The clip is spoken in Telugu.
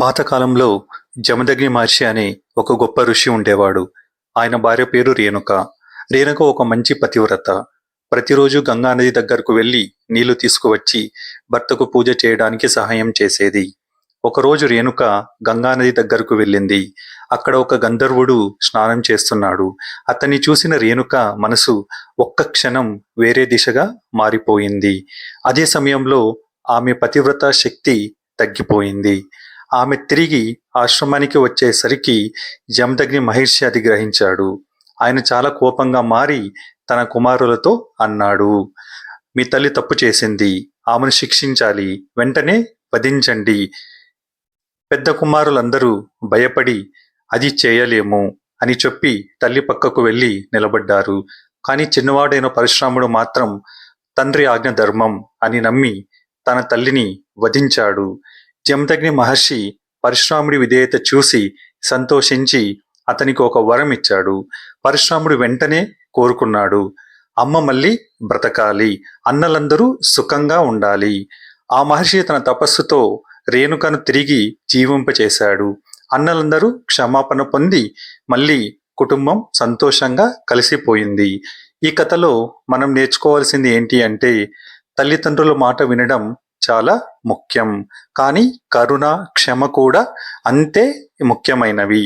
పాతకాలంలో జమదగ్ని మహర్షి అనే ఒక గొప్ప ఋషి ఉండేవాడు. ఆయన భార్య పేరు రేణుక. రేణుక ఒక మంచి పతివ్రత. ప్రతిరోజు గంగా నది దగ్గరకు వెళ్ళి నీళ్ళు తీసుకువచ్చి భర్తకు పూజ చేయడానికి సహాయం చేసేది. ఒకరోజు రేణుక గంగా నది దగ్గరకు వెళ్ళింది. అక్కడ ఒక గంధర్వుడు స్నానం చేస్తున్నాడు. అతన్ని చూసిన రేణుక మనసు ఒక్క క్షణం వేరే దిశగా మారిపోయింది. అదే సమయంలో ఆమె పతివ్రత శక్తి తగ్గిపోయింది. ఆమె తిరిగి ఆశ్రమానికి వచ్చేసరికి జమదగ్ని మహర్షి అది గ్రహించాడు. ఆయన చాలా కోపంగా మారి తన కుమారులతో అన్నాడు మీ తల్లి తప్పు చేసింది ఆమెను శిక్షించాలి వెంటనే వధించండి. పెద్ద కుమారులందరూ భయపడి అది చేయలేము అని చెప్పి తల్లి పక్కకు వెళ్ళి నిలబడ్డారు. కానీ చిన్నవాడైన పరశురాముడు మాత్రం తండ్రి ఆజ్ఞ ధర్మం అని నమ్మి తన తల్లిని వధించాడు. జమదగ్ని మహర్షి పరశురాముడి విధేయత చూసి సంతోషించి అతనికి ఒక వరం ఇచ్చాడు. పరశురాముడు వెంటనే కోరుకున్నాడు. అమ్మ మళ్ళీ బ్రతకాలి. అన్నలందరూ సుఖంగా ఉండాలి. ఆ మహర్షి తన తపస్సుతో రేణుకను తిరిగి జీవింపచేశాడు. అన్నలందరూ క్షమాపణ పొంది మళ్ళీ కుటుంబం సంతోషంగా కలిసిపోయింది. ఈ కథలో మనం నేర్చుకోవాల్సింది ఏంటి అంటే తల్లిదండ్రుల మాట వినడం చాలా ముఖ్యం. కానీ కరుణ క్షమ కూడా అంతే ముఖ్యమైనవి.